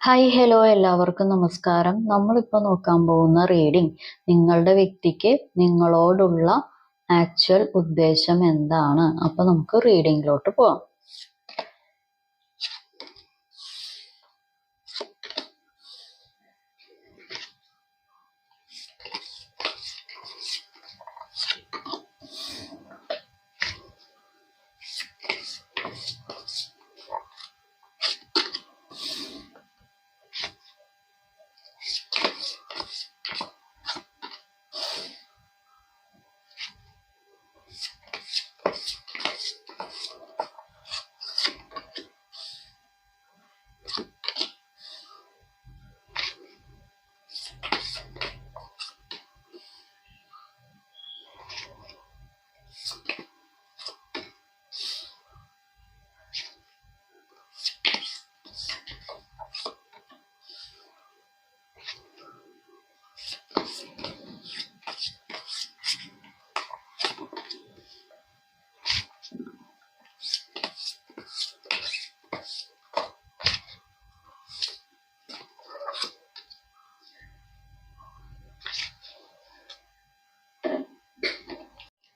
Hi hello എല്ലാവർക്കും നമസ്കാരം. നമ്മളിപ്പോൾ നോക്കാൻ പോകുന്ന റീഡിംഗ് നിങ്ങളുടെ വ്യക്തിക്ക് നിങ്ങളോടുള്ള ആക്ച്വൽ ഉദ്ദേശം എന്താണ്? അപ്പോൾ നമുക്ക് റീഡിങ്ങിലോട്ട് പോവാം.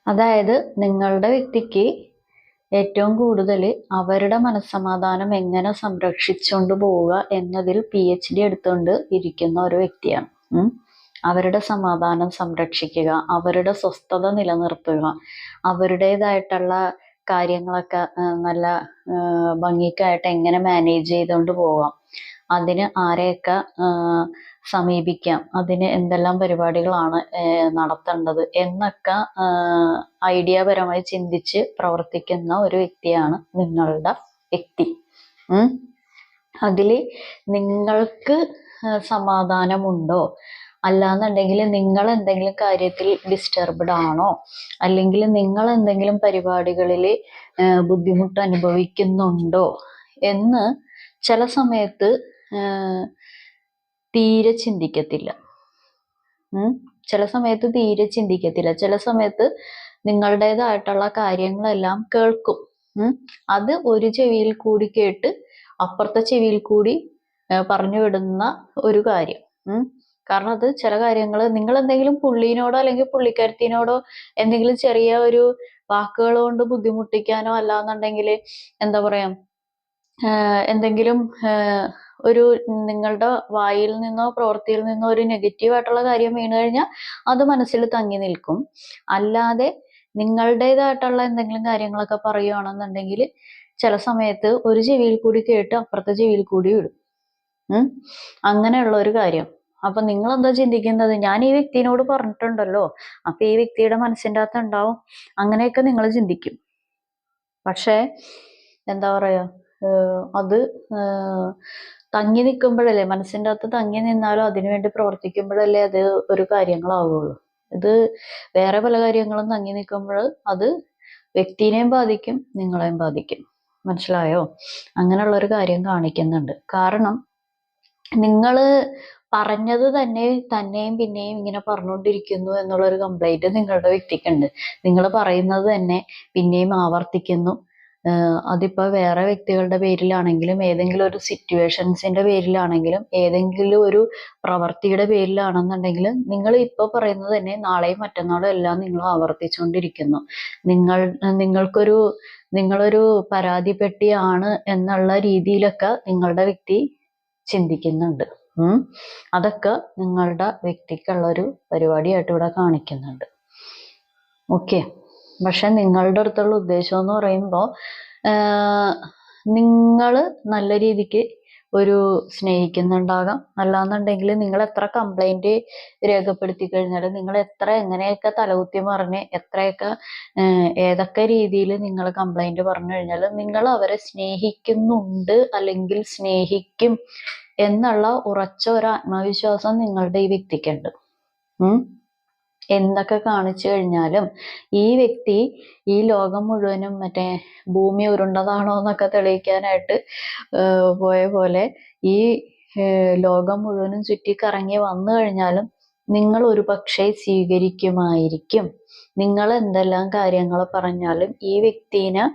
അതായത് നിങ്ങളുടെ വ്യക്തിക്ക് ഏറ്റവും കൂടുതൽ അവരുടെ മനസ്സമാധാനം എങ്ങനെ സംരക്ഷിച്ചുകൊണ്ട് പോവുക എന്നതിൽ പി എച്ച് ഡി എടുത്തുകൊണ്ട് ഇരിക്കുന്ന ഒരു വ്യക്തിയാണ്. അവരുടെ സമാധാനം സംരക്ഷിക്കുക അവരുടെ സ്വസ്ഥത നിലനിർത്തുക അവരുടേതായിട്ടുള്ള കാര്യങ്ങളൊക്കെ നല്ല ഭംഗിക്കായിട്ട് എങ്ങനെ മാനേജ് ചെയ്തുകൊണ്ട് പോകാം. അതിന് ആരെയൊക്കെ സമീപിക്കാം? അതിന് എന്തെല്ലാം പരിപാടികളാണ് നടത്തേണ്ടത്? എന്നൊക്കെ ഐഡിയാപരമായി ചിന്തിച്ച് പ്രവർത്തിക്കുന്ന ഒരു വ്യക്തിയാണ് നിങ്ങളുടെ വ്യക്തി. അതിൽ നിങ്ങൾക്ക് സമാധാനമുണ്ടോ? അല്ലാന്നുണ്ടെങ്കിൽ നിങ്ങൾ എന്തെങ്കിലും കാര്യത്തിൽ ഡിസ്റ്റർബ്ഡ് ആണോ? അല്ലെങ്കിൽ നിങ്ങൾ എന്തെങ്കിലും പരിപാടികളിൽ ബുദ്ധിമുട്ട് അനുഭവിക്കുന്നുണ്ടോ? എന്ന് ചില സമയത്ത് തീരെ ചിന്തിക്കത്തില്ല. ചില സമയത്ത് തീരെ ചിന്തിക്കത്തില്ല. ചില സമയത്ത് നിങ്ങളുടേതായിട്ടുള്ള കാര്യങ്ങളെല്ലാം കേൾക്കും. അത് ഒരു ചെവിയിൽ കൂടി കേട്ട് അപ്പുറത്തെ ചെവിയിൽ കൂടി പറഞ്ഞു വിടുന്ന ഒരു കാര്യം. കാരണം അത് ചില കാര്യങ്ങൾ നിങ്ങൾ എന്തെങ്കിലും പുള്ളീനോടോ അല്ലെങ്കിൽ പുള്ളിക്കാരത്തിനോടോ എന്തെങ്കിലും ചെറിയ ഒരു വാക്കുകൾ കൊണ്ട് ബുദ്ധിമുട്ടിക്കാനോ അല്ലാന്നുണ്ടെങ്കിൽ എന്താ പറയാ എന്തെങ്കിലും ഒരു നിങ്ങളുടെ വായിൽ നിന്നോ പ്രവൃത്തിയിൽ നിന്നോ ഒരു നെഗറ്റീവ് ആയിട്ടുള്ള കാര്യം വീണ് കഴിഞ്ഞാൽ അത് മനസ്സിൽ തങ്ങി നിൽക്കും. അല്ലാതെ നിങ്ങളുടേതായിട്ടുള്ള എന്തെങ്കിലും കാര്യങ്ങളൊക്കെ പറയുകയാണെന്നുണ്ടെങ്കിൽ ചില സമയത്ത് ഒരു ചെവിയിൽ കൂടി കേട്ട് അപ്പുറത്തെ ചെവിയിൽ കൂടി വിടും. അങ്ങനെയുള്ള ഒരു കാര്യം. അപ്പൊ നിങ്ങൾ എന്താ ചിന്തിക്കുന്നത്? ഞാൻ ഈ വ്യക്തിനോട് പറഞ്ഞിട്ടുണ്ടല്ലോ. അപ്പൊ ഈ വ്യക്തിയുടെ മനസ്സിന്റെ അകത്ത് ഉണ്ടാവും. അങ്ങനെയൊക്കെ നിങ്ങൾ ചിന്തിക്കും. പക്ഷേ എന്താ പറയാ അത് തങ്ങി നിൽക്കുമ്പോഴല്ലേ മനസ്സിന്റെ അകത്ത് തങ്ങി നിന്നാലും അതിനുവേണ്ടി പ്രവർത്തിക്കുമ്പോഴല്ലേ അത് ഒരു കാര്യങ്ങളാവുള്ളൂ. ഇത് വേറെ പല കാര്യങ്ങളും തങ്ങി നിൽക്കുമ്പോൾ അത് വ്യക്തിനെയും ബാധിക്കും നിങ്ങളെയും ബാധിക്കും. മനസ്സിലായോ? അങ്ങനെയുള്ള ഒരു കാര്യം കാണിക്കുന്നുണ്ട്. കാരണം നിങ്ങൾ പറഞ്ഞത് തന്നെ തന്നെയും പിന്നെയും ഇങ്ങനെ പറഞ്ഞുകൊണ്ടിരിക്കുന്നു എന്നുള്ള ഒരു കംപ്ലൈന്റ് നിങ്ങളുടെ വ്യക്തിക്കുണ്ട്. നിങ്ങൾ പറയുന്നത് തന്നെ പിന്നെയും ആവർത്തിക്കുന്നു. ആഹ് അതിപ്പോ വേറെ വ്യക്തികളുടെ പേരിലാണെങ്കിലും ഏതെങ്കിലും ഒരു സിറ്റുവേഷൻസിന്റെ പേരിലാണെങ്കിലും ഏതെങ്കിലും ഒരു പ്രവൃത്തിയുടെ പേരിലാണെന്നുണ്ടെങ്കിൽ നിങ്ങൾ ഇപ്പൊ പറയുന്നത് തന്നെ നാളെയും മറ്റന്നാളും എല്ലാം നിങ്ങൾ ആവർത്തിച്ചുകൊണ്ടിരിക്കുന്നു. നിങ്ങൾ നിങ്ങൾക്കൊരു നിങ്ങളൊരു പരാതിപ്പെട്ടിയാണ് എന്നുള്ള രീതിയിലൊക്കെ നിങ്ങളുടെ വ്യക്തി ചിന്തിക്കുന്നുണ്ട്. അതൊക്കെ നിങ്ങളുടെ വ്യക്തിക്കുള്ളൊരു പരിപാടിയായിട്ട് ഇവിടെ കാണിക്കുന്നുണ്ട്. ഓക്കെ. പക്ഷെ നിങ്ങളുടെ അടുത്തുള്ള ഉദ്ദേശം എന്ന് പറയുമ്പോൾ നിങ്ങൾ നല്ല രീതിക്ക് ഒരു സ്നേഹിക്കുന്നുണ്ടാകാം. അല്ലാന്നുണ്ടെങ്കിൽ നിങ്ങൾ എത്ര കംപ്ലൈന്റ് രേഖപ്പെടുത്തി കഴിഞ്ഞാൽ നിങ്ങൾ എത്ര എങ്ങനെയൊക്കെ തലകുത്തി മറിഞ്ഞ് എത്രയൊക്കെ ഏതൊക്കെ രീതിയിൽ നിങ്ങൾ കംപ്ലൈന്റ് പറഞ്ഞു കഴിഞ്ഞാൽ നിങ്ങൾ അവരെ സ്നേഹിക്കുന്നുണ്ട് അല്ലെങ്കിൽ സ്നേഹിക്കും എന്നുള്ള ഉറച്ച ഒരു ആത്മവിശ്വാസം നിങ്ങളുടെ ഈ വ്യക്തിക്കുണ്ട്. എന്തൊക്കെ കാണിച്ചു കഴിഞ്ഞാലും ഈ വ്യക്തി ഈ ലോകം മുഴുവനും മറ്റേ ഭൂമി ഉരുണ്ടതാണോ എന്നൊക്കെ തെളിയിക്കാനായിട്ട് പോയ പോലെ ഈ ലോകം മുഴുവനും ചുറ്റിക്കറങ്ങി വന്നു കഴിഞ്ഞാലും നിങ്ങൾ ഒരു പക്ഷേ സ്വീകരിക്കുമായിരിക്കും. നിങ്ങൾ എന്തെല്ലാം കാര്യങ്ങൾ പറഞ്ഞാലും ഈ വ്യക്തിനെ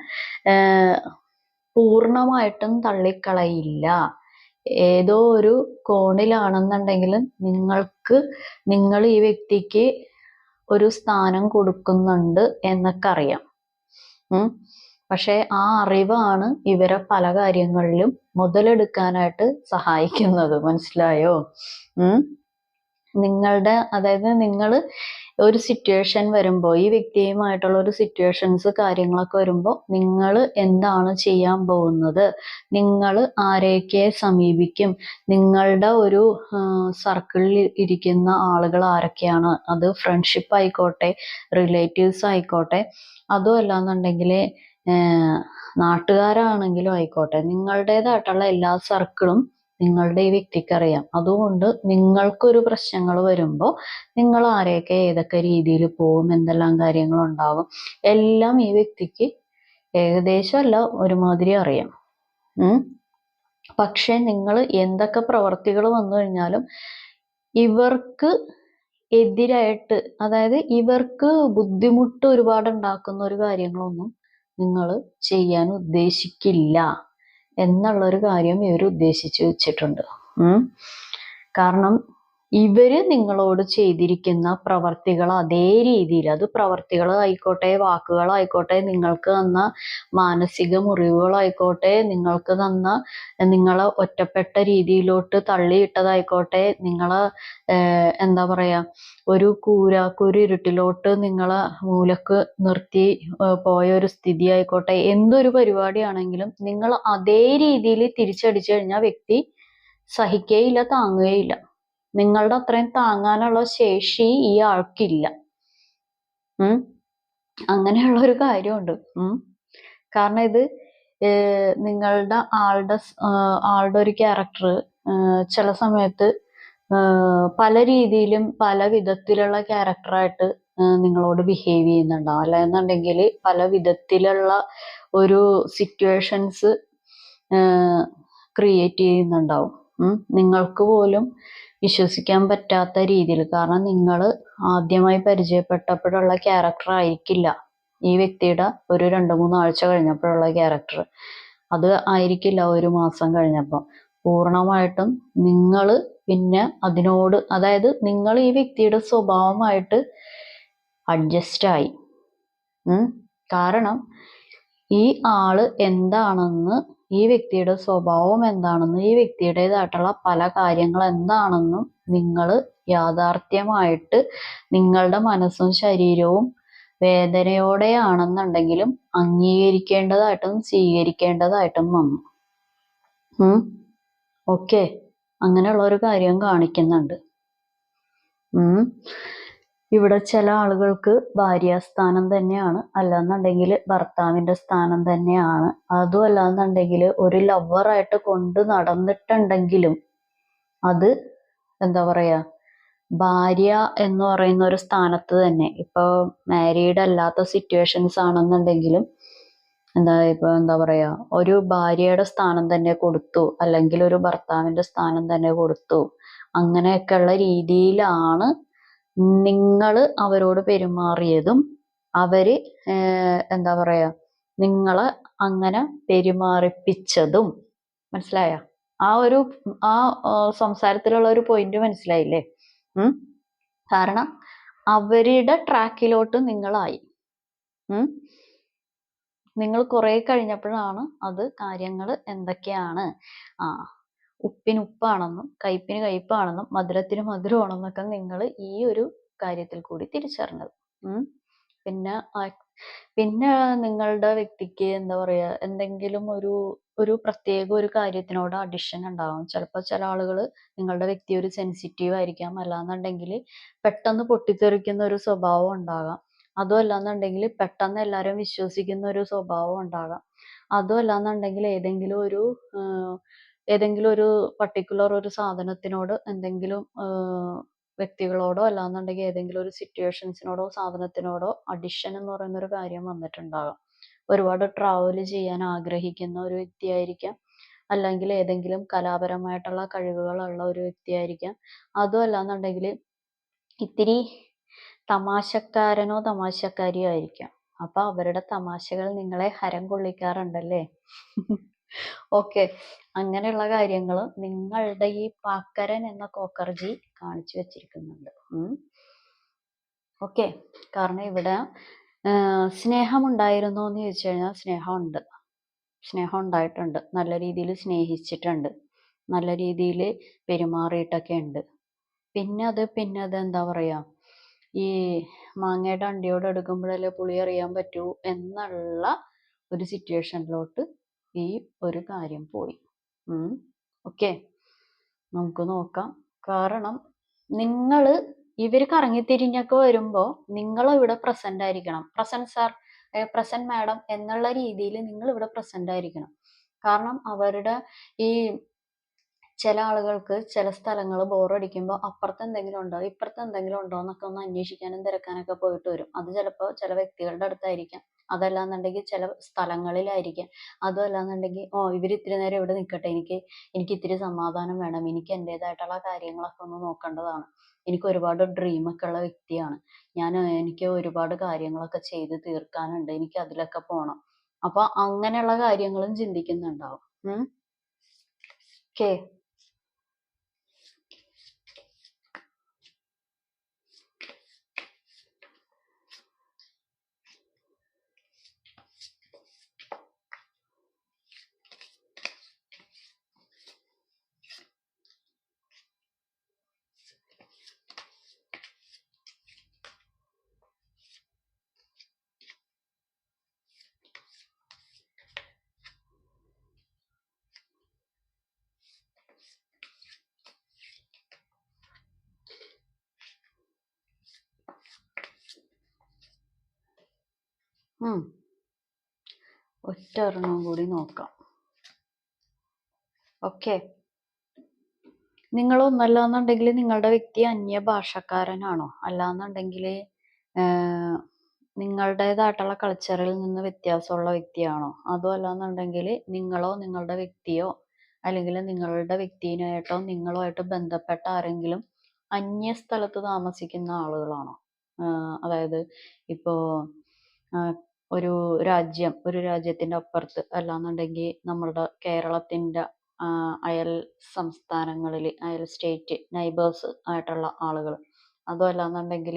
പൂർണമായിട്ടും തള്ളിക്കളയില്ല. ഏതോ ഒരു കോണിലാണെന്നുണ്ടെങ്കിലും നിങ്ങൾക്ക് നിങ്ങൾ ഈ വ്യക്തിക്ക് ഒരു സ്ഥാനം കൊടുക്കുന്നുണ്ട് എന്നൊക്കെ അറിയാം. പക്ഷെ ആ അറിവാണ് ഇവരെ പല കാര്യങ്ങളിലും മുതലെടുക്കാനായിട്ട് സഹായിക്കുന്നത്. മനസ്സിലായോ? നിങ്ങളുടെ അതായത് നിങ്ങൾ ഒരു സിറ്റുവേഷൻ വരുമ്പോൾ ഈ വ്യക്തിയുമായിട്ടുള്ള ഒരു സിറ്റുവേഷൻസ് കാര്യങ്ങളൊക്കെ വരുമ്പോൾ നിങ്ങൾ എന്താണ് ചെയ്യാൻ പോകുന്നത്? നിങ്ങൾ ആരെയൊക്കെ സമീപിക്കും? നിങ്ങളുടെ ഒരു സർക്കിളിൽ ഇരിക്കുന്ന ആളുകൾ ആരൊക്കെയാണ്? അത് ഫ്രണ്ട്ഷിപ്പ് ആയിക്കോട്ടെ റിലേറ്റീവ്സ് ആയിക്കോട്ടെ അതും അല്ലാന്നുണ്ടെങ്കിൽ നാട്ടുകാരാണെങ്കിലും ആയിക്കോട്ടെ നിങ്ങളുടേതായിട്ടുള്ള എല്ലാ സർക്കിളും നിങ്ങളുടെ ഈ വ്യക്തിക്ക് അറിയാം അതുകൊണ്ട് നിങ്ങൾക്കൊരു പ്രശ്നങ്ങൾ വരുമ്പോൾ നിങ്ങൾ ആരെയൊക്കെ ഏതൊക്കെ രീതിയിൽ പോകും എന്തെല്ലാം കാര്യങ്ങൾ ഉണ്ടാവും എല്ലാം ഈ വ്യക്തിക്ക് ഏകദേശം അല്ല ഒരുമാതിരി അറിയാം. പക്ഷെ നിങ്ങൾ എന്തൊക്കെ പ്രവർത്തികൾ വന്നു കഴിഞ്ഞാലും ഇവർക്ക് എതിരായിട്ട് അതായത് ഇവർക്ക് ബുദ്ധിമുട്ട് ഒരുപാട് ഉണ്ടാക്കുന്ന ഒരു കാര്യങ്ങളൊന്നും നിങ്ങൾ ചെയ്യാൻ ഉദ്ദേശിക്കില്ല. എന്നുള്ളൊരു കാര്യം ഇവർ ഉദ്ദേശിച്ചു വെച്ചിട്ടുണ്ട്. കാരണം ഇവർ നിങ്ങളോട് ചെയ്തിരിക്കുന്ന പ്രവർത്തികൾ അതേ രീതിയിൽ അത് പ്രവർത്തികൾ ആയിക്കോട്ടെ വാക്കുകളായിക്കോട്ടെ നിങ്ങൾക്ക് തന്ന മാനസിക മുറിവുകളായിക്കോട്ടെ നിങ്ങൾക്ക് തന്ന നിങ്ങളെ ഒറ്റപ്പെട്ട രീതിയിലോട്ട് തള്ളിയിട്ടതായിക്കോട്ടെ നിങ്ങളെ എന്താ പറയാ ഒരു കൂരാക്കൂരി ഇരുട്ടിലോട്ട് നിങ്ങളെ മൂലക്ക് നിർത്തി പോയ ഒരു സ്ഥിതി ആയിക്കോട്ടെ എന്തൊരു പരിപാടിയാണെങ്കിലും നിങ്ങൾ അതേ രീതിയിൽ തിരിച്ചടിച്ചു കഴിഞ്ഞാൽ വ്യക്തി സഹിക്കുകയില്ല താങ്ങുകയില്ല. നിങ്ങളുടെ അത്രയും താങ്ങാനുള്ള ശേഷി ഈ ആൾക്കില്ല അങ്ങനെയുള്ള ഒരു കാര്യമുണ്ട്. ഉം? കാരണം ഇത് നിങ്ങളുടെ ആളുടെ ആളുടെ ഒരു ക്യാരക്ടർ ചില സമയത്ത് പല രീതിയിലും പല വിധത്തിലുള്ള ക്യാരക്ടറായിട്ട് നിങ്ങളോട് ബിഹേവ് ചെയ്യുന്നുണ്ടാവും. അല്ല? എന്നുണ്ടെങ്കിൽ പല വിധത്തിലുള്ള ഒരു സിറ്റുവേഷൻസ് ക്രിയേറ്റ് ചെയ്യുന്നുണ്ടാവും. നിങ്ങൾക്ക് പോലും വിശ്വസിക്കാൻ പറ്റാത്ത രീതിയിൽ. കാരണം നിങ്ങൾ ആദ്യമായി പരിചയപ്പെട്ടപ്പോഴുള്ള ക്യാരക്ടർ ആയിരിക്കില്ല. ഈ വ്യക്തിയുടെ ഒരു രണ്ട് മൂന്ന് ആഴ്ച കഴിഞ്ഞപ്പോഴുള്ള ക്യാരക്ടർ അത് ആയിരിക്കില്ല ഒരു മാസം കഴിഞ്ഞപ്പോൾ പൂർണമായിട്ടും നിങ്ങൾ പിന്നെ അതിനോട് അതായത് നിങ്ങൾ ഈ വ്യക്തിയുടെ സ്വഭാവമായിട്ട് അഡ്ജസ്റ്റായി കാരണം ഈ ആൾ എന്താണെന്ന് ഈ വ്യക്തിയുടെ സ്വഭാവം എന്താണെന്നും ഈ വ്യക്തിയുടേതായിട്ടുള്ള പല കാര്യങ്ങൾ എന്താണെന്നും നിങ്ങൾ യാഥാർത്ഥ്യമായിട്ട് നിങ്ങളുടെ മനസ്സും ശരീരവും വേദനയോടെയാണെന്നുണ്ടെങ്കിലും അംഗീകരിക്കേണ്ടതായിട്ടും സ്വീകരിക്കേണ്ടതായിട്ടും വന്നു. ഓക്കെ. അങ്ങനെയുള്ള ഒരു കാര്യം കാണിക്കുന്നുണ്ട്. ഇവിടെ ചില ആളുകൾക്ക് ഭാര്യാസ്ഥാനം തന്നെയാണ്. അല്ലാന്നുണ്ടെങ്കിൽ ഭർത്താവിന്റെ സ്ഥാനം തന്നെയാണ്. അതും അല്ലാന്നുണ്ടെങ്കിൽ ഒരു ലവറായിട്ട് കൊണ്ട് നടന്നിട്ടുണ്ടെങ്കിലും അത് എന്താ പറയാ ഭാര്യ എന്ന് പറയുന്ന ഒരു സ്ഥാനത്ത് തന്നെ. ഇപ്പൊ മാരീഡ് അല്ലാത്ത സിറ്റുവേഷൻസ് ആണെന്നുണ്ടെങ്കിലും എന്താ ഇപ്പൊ എന്താ പറയാ ഒരു ഭാര്യയുടെ സ്ഥാനം തന്നെ കൊടുത്തു അല്ലെങ്കിൽ ഒരു ഭർത്താവിന്റെ സ്ഥാനം തന്നെ കൊടുത്തു അങ്ങനെയൊക്കെ ഉള്ള രീതിയിലാണ് നിങ്ങൾ അവരോട് പെരുമാറിയതും അവർ എന്താ പറയാ നിങ്ങളെ അങ്ങനെ പെരുമാറിപ്പിച്ചതും. മനസ്സിലായ? ആ ഒരു ആ സംസാരത്തിലുള്ള ഒരു പോയിന്റ് മനസ്സിലായില്ലേ? കാരണം അവരുടെ ട്രാക്കിലോട്ട് നിങ്ങളായി. നിങ്ങൾ കുറെ കഴിഞ്ഞപ്പോഴാണ് അത് കാര്യങ്ങൾ എന്തൊക്കെയാണ്? ആ ഉപ്പിന് ഉപ്പാണെന്നും കയ്പിന് കയ്പാണെന്നും മധുരത്തിന് മധുരമാണെന്നൊക്കെ നിങ്ങൾ ഈ ഒരു കാര്യത്തിൽ കൂടി തിരിച്ചറിഞ്ഞത്. പിന്നെ പിന്നെ നിങ്ങളുടെ വ്യക്തിക്ക് എന്താ പറയാ എന്തെങ്കിലും ഒരു ഒരു പ്രത്യേക ഒരു കാര്യത്തിനോട് അഡിഷൻ ഉണ്ടാവും. ചിലപ്പോൾ ചില ആളുകൾ നിങ്ങളുടെ വ്യക്തി ഒരു സെൻസിറ്റീവ് ആയിരിക്കാം. അല്ലാന്നുണ്ടെങ്കിൽ പെട്ടെന്ന് പൊട്ടിത്തെറിക്കുന്ന ഒരു സ്വഭാവം ഉണ്ടാകാം. അതും അല്ലാന്നുണ്ടെങ്കിൽ പെട്ടെന്ന് എല്ലാവരും വിശ്വസിക്കുന്ന ഒരു സ്വഭാവം ഉണ്ടാകാം. അതും അല്ലാന്നുണ്ടെങ്കിൽ ഏതെങ്കിലും ഒരു ഏതെങ്കിലും ഒരു പർട്ടിക്കുലർ ഒരു സാധനത്തിനോട് എന്തെങ്കിലും വ്യക്തികളോടോ അല്ലാന്നുണ്ടെങ്കിൽ ഏതെങ്കിലും ഒരു സിറ്റുവേഷൻസിനോടോ സാധനത്തിനോടോ അഡിഷൻ എന്ന് പറയുന്ന ഒരു കാര്യം വന്നിട്ടുണ്ടാകാം. ഒരുപാട് ട്രാവൽ ചെയ്യാൻ ആഗ്രഹിക്കുന്ന ഒരു വ്യക്തിയായിരിക്കാം. അല്ലെങ്കിൽ ഏതെങ്കിലും കലാപരമായിട്ടുള്ള കഴിവുകളുള്ള ഒരു വ്യക്തിയായിരിക്കാം. അതും അല്ലാന്നുണ്ടെങ്കിൽ ഇത്തിരി തമാശക്കാരനോ തമാശക്കാരിയോ ആയിരിക്കാം. അപ്പൊ അവരുടെ തമാശകൾ നിങ്ങളെ ഹരം കൊള്ളിക്കാറുണ്ടല്ലേ? ഓക്കെ. അങ്ങനെയുള്ള കാര്യങ്ങൾ നിങ്ങളുടെ ഈ പാക്കരൻ എന്ന കോക്കർജി കാണിച്ചു വെച്ചിരിക്കുന്നുണ്ട്. ഓക്കെ. കാരണം ഇവിടെ സ്നേഹം ഉണ്ടായിരുന്നു എന്ന് ചോദിച്ചു കഴിഞ്ഞാൽ സ്നേഹമുണ്ട്. സ്നേഹം ഉണ്ടായിട്ടുണ്ട് നല്ല രീതിയിൽ സ്നേഹിച്ചിട്ടുണ്ട്. നല്ല രീതിയിൽ പെരുമാറിയിട്ടൊക്കെ ഉണ്ട്. പിന്നെ അത് പിന്നെ അത് എന്താ പറയുക ഈ മാങ്ങയുടെ അണ്ടിയോട് എടുക്കുമ്പോഴല്ലേ പുളി അറിയാൻ പറ്റൂ എന്നുള്ള ഒരു സിറ്റുവേഷനിലോട്ട് ഈ ഒരു കാര്യം പോയി. ഓക്കെ. നമുക്ക് നോക്കാം. കാരണം നിങ്ങൾ ഇവർ കറങ്ങിത്തിരിഞ്ഞൊക്കെ വരുമ്പോൾ നിങ്ങൾ ഇവിടെ പ്രസന്റ് ആയിരിക്കണം പ്രസന്റ് സാർ പ്രസന്റ് മാഡം എന്നുള്ള രീതിയിൽ നിങ്ങൾ ഇവിടെ പ്രസന്റ് ആയിരിക്കണം. കാരണം അവരുടെ ഈ ചില ആളുകൾക്ക് ചില സ്ഥലങ്ങൾ ബോറടിക്കുമ്പോൾ അപ്പുറത്ത് എന്തെങ്കിലും ഉണ്ടോ ഇപ്പുറത്ത് എന്തെങ്കിലും ഉണ്ടോ എന്നൊക്കെ ഒന്ന് അന്വേഷിക്കാനും തിരക്കാനൊക്കെ പോയിട്ട് വരും. അത് ചിലപ്പോൾ ചില വ്യക്തികളുടെ അടുത്തായിരിക്കാം. അതല്ലാന്നുണ്ടെങ്കിൽ ചില സ്ഥലങ്ങളിലായിരിക്കാം. അതുമല്ലാന്നുണ്ടെങ്കിൽ ഓ ഇവർ ഇത്തിരി നേരം ഇവിടെ നിൽക്കട്ടെ എനിക്ക് എനിക്ക് ഇത്തിരി സമാധാനം വേണം. എനിക്ക് എന്റെതായിട്ടുള്ള കാര്യങ്ങളൊക്കെ ഒന്ന് നോക്കേണ്ടതാണ്. എനിക്ക് ഒരുപാട് ഡ്രീമൊക്കെ ഉള്ള വ്യക്തിയാണ്. ഞാൻ എനിക്ക് ഒരുപാട് കാര്യങ്ങളൊക്കെ ചെയ്ത് തീർക്കാനുണ്ട്. എനിക്ക് അതിലൊക്കെ പോകണം അപ്പൊ അങ്ങനെയുള്ള കാര്യങ്ങളും ചിന്തിക്കുന്നുണ്ടാവും. ഓക്കെ. ഒറ്റ കൂടി നോക്കാം. ഓക്കെ. നിങ്ങളൊന്നല്ലാന്നുണ്ടെങ്കിൽ നിങ്ങളുടെ വ്യക്തി അന്യഭാഷക്കാരനാണോ? അല്ലാന്നുണ്ടെങ്കിൽ നിങ്ങളുടേതായിട്ടുള്ള കൾച്ചറിൽ നിന്ന് വ്യത്യാസമുള്ള വ്യക്തിയാണോ? അതോ അല്ലാന്നുണ്ടെങ്കിൽ നിങ്ങളോ നിങ്ങളുടെ വ്യക്തിയോ അല്ലെങ്കിൽ നിങ്ങളുടെ വ്യക്തിയുമായിട്ടോ നിങ്ങളുമായിട്ട് ബന്ധപ്പെട്ട ആരെങ്കിലും അന്യ സ്ഥലത്ത് താമസിക്കുന്ന ആളുകളാണോ? അതായത് ഇപ്പോൾ ഒരു രാജ്യം ഒരു രാജ്യത്തിന്റെ അപ്പുറത്ത് അല്ലാന്നുണ്ടെങ്കിൽ നമ്മളുടെ കേരളത്തിന്റെ അയൽ സംസ്ഥാനങ്ങളിൽ അയൽ സ്റ്റേറ്റ് നൈബേഴ്സ് ആയിട്ടുള്ള ആളുകൾ. അതും അല്ലാന്നുണ്ടെങ്കിൽ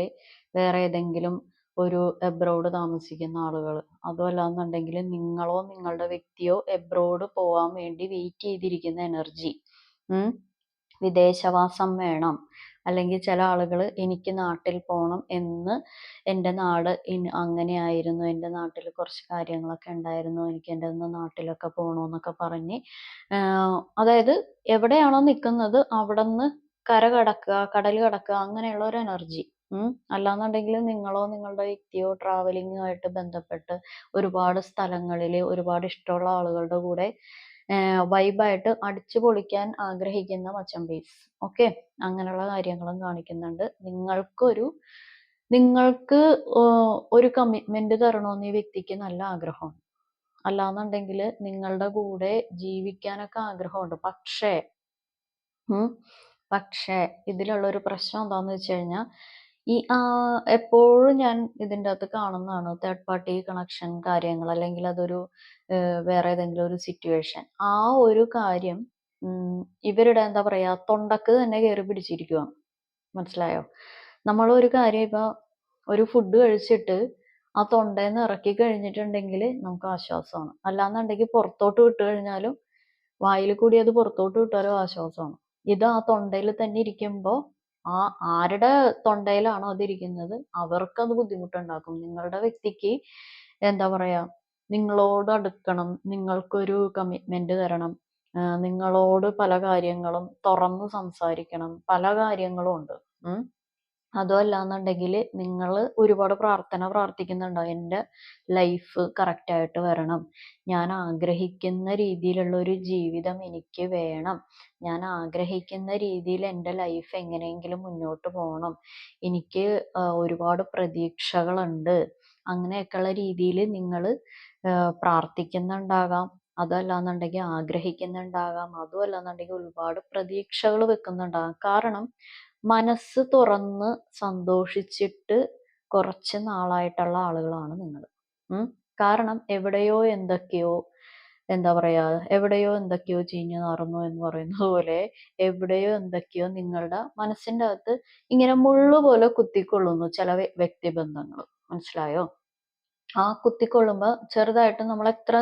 വേറെ ഏതെങ്കിലും ഒരു എബ്രോഡ് താമസിക്കുന്ന ആളുകൾ. അതും അല്ലാന്നുണ്ടെങ്കിൽ നിങ്ങളോ നിങ്ങളുടെ വ്യക്തിയോ എബ്രോഡ് പോകാൻ വേണ്ടി വെയിറ്റ് ചെയ്തിരിക്കുന്ന എനർജി വിദേശവാസം വേണം. അല്ലെങ്കിൽ ചില ആളുകൾ എനിക്ക് നാട്ടിൽ പോകണം എന്ന് എന്റെ നാട് അങ്ങനെയായിരുന്നു. എന്റെ നാട്ടിൽ കുറച്ച് കാര്യങ്ങളൊക്കെ ഉണ്ടായിരുന്നു. എനിക്ക് എന്റെ നാട്ടിലൊക്കെ പോകണമെന്നൊക്കെ പറഞ്ഞ് അതായത് എവിടെയാണോ നിൽക്കുന്നത് അവിടെ നിന്ന് കര കടക്കുക കടൽ കടക്കുക അങ്ങനെയുള്ള ഒരു എനർജി. അല്ലാന്നുണ്ടെങ്കിൽ നിങ്ങളോ നിങ്ങളുടെ വ്യക്തിയോ ട്രാവലിങ്ങുമായിട്ട് ബന്ധപ്പെട്ട് ഒരുപാട് സ്ഥലങ്ങളിൽ ഒരുപാട് ഇഷ്ടമുള്ള ആളുകളുടെ കൂടെ വൈബായിട്ട് അടിച്ചു പൊളിക്കാൻ ആഗ്രഹിക്കുന്ന മച്ചമ്പീസ് ഓക്കെ അങ്ങനെയുള്ള കാര്യങ്ങളും കാണിക്കുന്നുണ്ട്. നിങ്ങൾക്കൊരു നിങ്ങൾക്ക് ഒരു കമ്മിറ്റ്മെന്റ് തരണമെന്ന് ഈ വ്യക്തിക്ക് നല്ല ആഗ്രഹമാണ്. അല്ലാന്നുണ്ടെങ്കിൽ നിങ്ങളുടെ കൂടെ ജീവിക്കാനൊക്കെ ആഗ്രഹമുണ്ട്. പക്ഷേ പക്ഷേ ഇതിലുള്ള ഒരു പ്രശ്നം എന്താന്ന് വെച്ച് കഴിഞ്ഞാൽ ഈ എപ്പോഴും ഞാൻ ഇതിന്റെ അകത്ത് കാണുന്നതാണ് തേർഡ് പാർട്ടി കണക്ഷൻ കാര്യങ്ങൾ അല്ലെങ്കിൽ അതൊരു വേറെ ഏതെങ്കിലും ഒരു സിറ്റുവേഷൻ ആ ഒരു കാര്യം ഇവരുടെ എന്താ പറയാ തൊണ്ടക്ക് തന്നെ കയറി പിടിച്ചിരിക്കുവാ. മനസ്സിലായോ? നമ്മൾ ഒരു കാര്യം ഇപ്പൊ ഒരു ഫുഡ് കഴിച്ചിട്ട് ആ തൊണ്ടയിൽ ഇറക്കി കഴിഞ്ഞിട്ടുണ്ടെങ്കിൽ നമുക്ക് ആശ്വാസമാണ്. അല്ലാന്നുണ്ടെങ്കിൽ പുറത്തോട്ട് വിട്ട് കഴിഞ്ഞാലും വായിൽ കൂടി അത് പുറത്തോട്ട് വിട്ടാലും ആശ്വാസമാണ്. ഇത് ആ തൊണ്ടയിൽ തന്നെ ഇരിക്കുമ്പോൾ ആ ആരുടെ തൊണ്ടയിലാണോ അതിരിക്കുന്നത് അവർക്കത് ബുദ്ധിമുട്ടുണ്ടാക്കും. നിങ്ങളുടെ വ്യക്തിക്ക് എന്താ പറയാ നിങ്ങളോട് അടുക്കണം നിങ്ങൾക്കൊരു കമ്മിറ്റ്മെന്റ് തരണം നിങ്ങളോട് പല കാര്യങ്ങളും തുറന്ന് സംസാരിക്കണം. പല കാര്യങ്ങളും ഉണ്ട്. അതും അല്ലാന്നുണ്ടെങ്കിൽ നിങ്ങൾ ഒരുപാട് പ്രാർത്ഥന പ്രാർത്ഥിക്കുന്നുണ്ടോ? എന്റെ ലൈഫ് കറക്റ്റായിട്ട് വരണം. ഞാൻ ആഗ്രഹിക്കുന്ന രീതിയിലുള്ള ഒരു ജീവിതം എനിക്ക് വേണം. ഞാൻ ആഗ്രഹിക്കുന്ന രീതിയിൽ എന്റെ ലൈഫ് എങ്ങനെയെങ്കിലും മുന്നോട്ട് പോകണം. എനിക്ക് ഒരുപാട് പ്രതീക്ഷകളുണ്ട്. അങ്ങനെയൊക്കെയുള്ള രീതിയിൽ നിങ്ങൾ പ്രാർത്ഥിക്കുന്നുണ്ടാകാം. അതല്ലാന്നുണ്ടെങ്കിൽ ആഗ്രഹിക്കുന്നുണ്ടാകാം. അതും അല്ലാന്നുണ്ടെങ്കിൽ ഒരുപാട് പ്രതീക്ഷകൾ വെക്കുന്നുണ്ടാകാം. കാരണം മനസ്സ് തുറന്ന് സന്തോഷിച്ചിട്ട് കുറച്ച് നാളായിട്ടുള്ള ആളുകളാണ് നിങ്ങൾ കാരണം എവിടെയോ എന്തൊക്കെയോ എന്താ പറയാ എവിടെയോ എന്തൊക്കെയോ ചീഞ്ഞു നാറുന്നു എന്ന് പറയുന്നത് പോലെ എവിടെയോ എന്തൊക്കെയോ നിങ്ങളുടെ മനസ്സിന്റെ അകത്ത് ഇങ്ങനെ മുള്ളു പോലെ കുത്തിക്കൊള്ളുന്നു ചില വ്യ- വ്യക്തിബന്ധങ്ങൾ മനസ്സിലായോ? ആ കുത്തിക്കൊള്ളുമ്പോൾ ചെറുതായിട്ട് നമ്മൾ എത്ര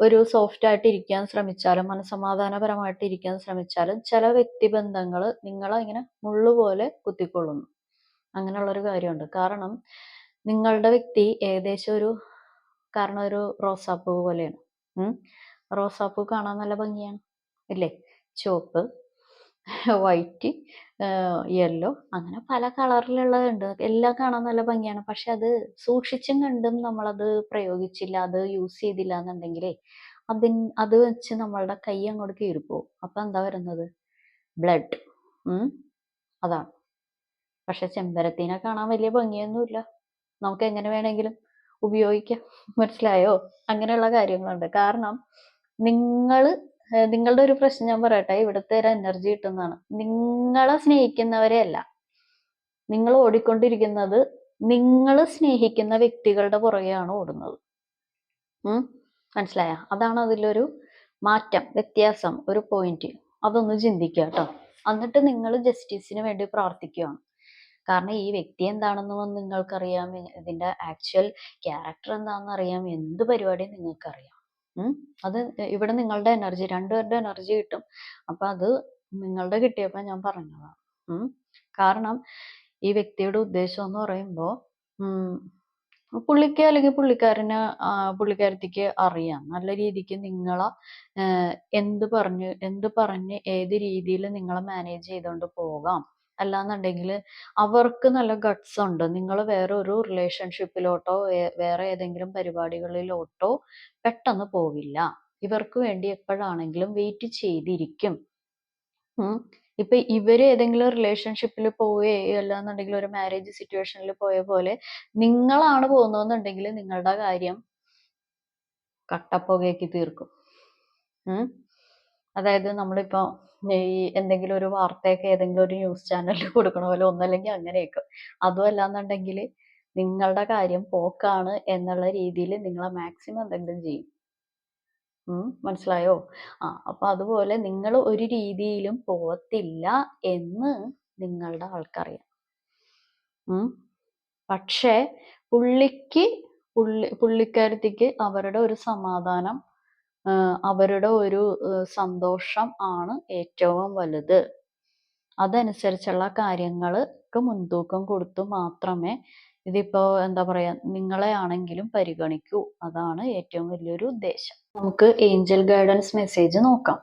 ഒരു സോഫ്റ്റ് ആയിട്ട് ഇരിക്കാൻ ശ്രമിച്ചാലും മനസമാധാനപരമായിട്ട് ഇരിക്കാൻ ശ്രമിച്ചാലും ചില വ്യക്തിബന്ധങ്ങൾ നിങ്ങളെ ഇങ്ങനെ മുള്ളുപോലെ കുത്തിക്കൊള്ളുന്നു. അങ്ങനെയുള്ളൊരു കാര്യമുണ്ട്. കാരണം നിങ്ങളുടെ വ്യക്തി ഏകദേശം ഒരു കാരണം ഒരു റോസാപ്പൂ പോലെയാണ്. റോസാപ്പൂ കാണാൻ നല്ല ഭംഗിയാണ്. ഇല്ലേ? ചുവപ്പ് വൈറ്റ് യെല്ലോ അങ്ങനെ പല കളറിലുള്ളതുണ്ട് എല്ലാം കാണാൻ നല്ല ഭംഗിയാണ്. പക്ഷെ അത് സൂക്ഷിച്ചും കണ്ടും നമ്മളത് പ്രയോഗിച്ചില്ല അത് യൂസ് ചെയ്തില്ല എന്നുണ്ടെങ്കിലേ അതിൻ അത് വെച്ച് നമ്മളുടെ കൈ അങ്ങോട്ട് കീറിപ്പോവും അപ്പൊ എന്താ വരുന്നത്? ബ്ലഡ് അതാണ്. പക്ഷെ ചെമ്പരത്തിനെ കാണാൻ വലിയ ഭംഗിയൊന്നുമില്ല. നമുക്ക് എങ്ങനെ വേണമെങ്കിലും ഉപയോഗിക്കാം. മനസ്സിലായോ? അങ്ങനെയുള്ള കാര്യങ്ങളുണ്ട്. കാരണം നിങ്ങൾ നിങ്ങളുടെ ഒരു പ്രശ്നം ഞാൻ പറയട്ടെ? ഇവിടുത്തെ ഒരു എനർജി കിട്ടുന്നതാണ്. നിങ്ങളെ സ്നേഹിക്കുന്നവരെ അല്ല. നിങ്ങൾ ഓടിക്കൊണ്ടിരിക്കുന്നത് നിങ്ങൾ സ്നേഹിക്കുന്ന വ്യക്തികളുടെ പുറകെയാണ് ഓടുന്നത്. ഉം? മനസ്സിലായ? അതാണ് അതിലൊരു മാറ്റം വ്യത്യാസം ഒരു പോയിന്റ് അതൊന്ന് ചിന്തിക്കുക കേട്ടോ. എന്നിട്ട് നിങ്ങൾ ജസ്റ്റിസിന് വേണ്ടി പ്രാർത്ഥിക്കുകയാണ്. കാരണം ഈ വ്യക്തി എന്താണെന്ന് നിങ്ങൾക്കറിയാം. ഇതിന്റെ ആക്ച്വൽ ക്യാരക്ടർ എന്താണെന്ന് അറിയാം. എന്ത് പരിപാടിയും നിങ്ങൾക്കറിയാം. അത് ഇവിടെ നിങ്ങളുടെ എനർജി രണ്ടുപേരുടെ എനർജി കിട്ടും. അപ്പൊ അത് നിങ്ങളുടെ കിട്ടിയപ്പോ ഞാൻ പറഞ്ഞതാണ് കാരണം ഈ വ്യക്തിയുടെ ഉദ്ദേശം എന്ന് പറയുമ്പോ ഉം പുള്ളിക്ക് അല്ലെങ്കിൽ പുള്ളിക്കാരന് പുള്ളിക്കാരത്തിക്ക് അറിയാം. നല്ല രീതിക്ക് നിങ്ങളെ എന്ത് പറഞ്ഞു എന്ത് പറഞ്ഞ് ഏത് രീതിയിൽ നിങ്ങളെ മാനേജ് ചെയ്തുകൊണ്ട് പോകാം. അല്ലാന്നുണ്ടെങ്കിൽ അവർക്ക് നല്ല ഗട്ട്സ് ഉണ്ട് നിങ്ങൾ വേറെ ഒരു റിലേഷൻഷിപ്പിലോട്ടോ വേറെ ഏതെങ്കിലും പരിപാടികളിലോട്ടോ പെട്ടെന്ന് പോവില്ല ഇവർക്ക് വേണ്ടി എപ്പോഴാണെങ്കിലും വെയിറ്റ് ചെയ്തിരിക്കും. ഇപ്പൊ ഇവർ ഏതെങ്കിലും റിലേഷൻഷിപ്പിൽ പോവുകയോ അല്ലാന്നുണ്ടെങ്കിൽ ഒരു മാരേജ് സിറ്റുവേഷനിൽ പോയ പോലെ നിങ്ങളാണ് പോകുന്നതെന്നുണ്ടെങ്കിൽ നിങ്ങളുടെ കാര്യം കട്ടപ്പുകയാക്കി തീർക്കും. അതായത് നമ്മളിപ്പോ ഈ എന്തെങ്കിലും ഒരു വാർത്തയൊക്കെ ഏതെങ്കിലും ഒരു ന്യൂസ് ചാനലിൽ കൊടുക്കണ പോലെ ഒന്നല്ലെങ്കിൽ അങ്ങനെയൊക്കെ. അതും അല്ലാന്നുണ്ടെങ്കിൽ നിങ്ങളുടെ കാര്യം പോക്കാണ് എന്നുള്ള രീതിയിൽ നിങ്ങളെ മാക്സിമം എന്തെങ്കിലും ചെയ്യും. മനസ്സിലായോ? ആ അപ്പൊ അതുപോലെ നിങ്ങൾ ഒരു രീതിയിലും പോകത്തില്ല എന്ന് നിങ്ങളുടെ ആൾക്കറിയാം. പക്ഷേ പുള്ളിക്ക് പുള്ളി പുള്ളിക്കാരത്തിക്ക് അവരുടെ ഒരു സമാധാനം അവരുടെ ഒരു സന്തോഷം ആണ് ഏറ്റവും വലുത്. അതനുസരിച്ചുള്ള കാര്യങ്ങൾക്ക് മുൻതൂക്കം കൊടുത്തു മാത്രമേ ഇതിപ്പോ എന്താ പറയാ നിങ്ങളെ ആണെങ്കിലും പരിഗണിക്കൂ. അതാണ് ഏറ്റവും വലിയൊരു ഉദ്ദേശം. നമുക്ക് ഏഞ്ചൽ ഗൈഡൻസ് മെസ്സേജ് നോക്കാം.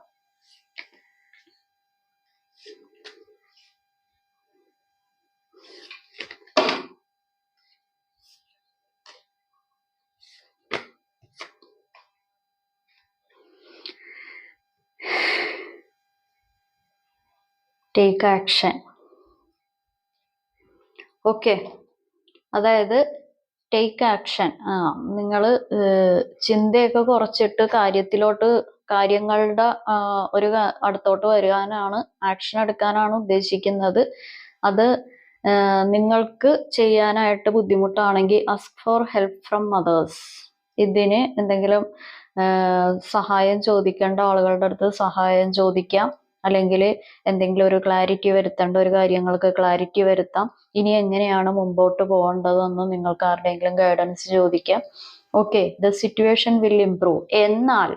ടേക്ക് ആക്ഷൻ ഓക്കെ അതായത് ടേക്ക് ആക്ഷൻ ആ നിങ്ങൾ ചിന്തയൊക്കെ കുറച്ചിട്ട് കാര്യത്തിലോട്ട് കാര്യങ്ങളുടെ ഒരു അടുത്തോട്ട് വരാനാണ് ആക്ഷൻ എടുക്കാനാണ് ഉദ്ദേശിക്കുന്നത്. അത് നിങ്ങൾക്ക് ചെയ്യാനായിട്ട് ബുദ്ധിമുട്ടാണെങ്കിൽ ask for help from mothers ഇതിന് എന്തെങ്കിലും സഹായം ചോദിക്കേണ്ട ആളുകളുടെ അടുത്ത് സഹായം ചോദിക്കാം. അല്ലെങ്കിൽ എന്തെങ്കിലും ഒരു ക്ലാരിറ്റി വരുത്തേണ്ട ഒരു കാര്യങ്ങൾക്ക് ക്ലാരിറ്റി വരുത്താം. ഇനി എങ്ങനെയാണ് മുമ്പോട്ട് പോകേണ്ടതെന്ന് നിങ്ങൾക്ക് ആരുടെയെങ്കിലും ഗൈഡൻസ് ചോദിക്കാം. Okay the situation will improve എന്നാൽ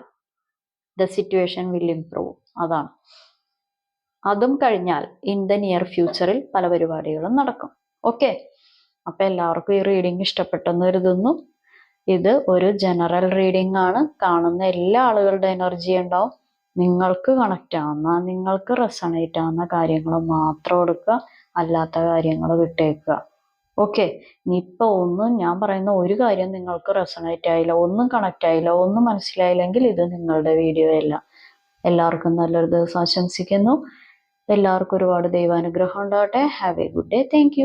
ദ സിറ്റുവേഷൻ വിൽ ഇംപ്രൂവ് അതാണ്. അതും കഴിഞ്ഞാൽ ഇൻ ദ നിയർ ഫ്യൂച്ചറിൽ പല പരിപാടികളും നടക്കും. ഓക്കെ അപ്പൊ എല്ലാവർക്കും ഈ റീഡിംഗ് ഇഷ്ടപ്പെട്ടെന്ന് കരുതുന്നു. ഇത് ഒരു ജനറൽ റീഡിംഗ് ആണ്. കാണുന്ന എല്ലാ ആളുകളുടെ എനർജി ഉണ്ടാവും. നിങ്ങൾക്ക് കണക്റ്റ് ആവുന്ന നിങ്ങൾക്ക് റെസണേറ്റ് ആവുന്ന കാര്യങ്ങൾ മാത്രം എടുക്കുക. അല്ലാത്ത കാര്യങ്ങൾ വിട്ടേക്കുക. ഓക്കെ ഇനിയിപ്പോൾ ഒന്നും ഞാൻ പറയുന്ന ഒരു കാര്യം നിങ്ങൾക്ക് റെസണേറ്റ് ആയില്ല ഒന്നും കണക്റ്റ് ആയില്ല ഒന്നും മനസ്സിലായില്ലെങ്കിൽ ഇത് നിങ്ങളുടെ വീഡിയോ അല്ല. എല്ലാവർക്കും നല്ലൊരു ദിവസം ആശംസിക്കുന്നു. എല്ലാവർക്കും ഒരുപാട് ദൈവാനുഗ്രഹം ഉണ്ടാവട്ടെ. Have a good day thank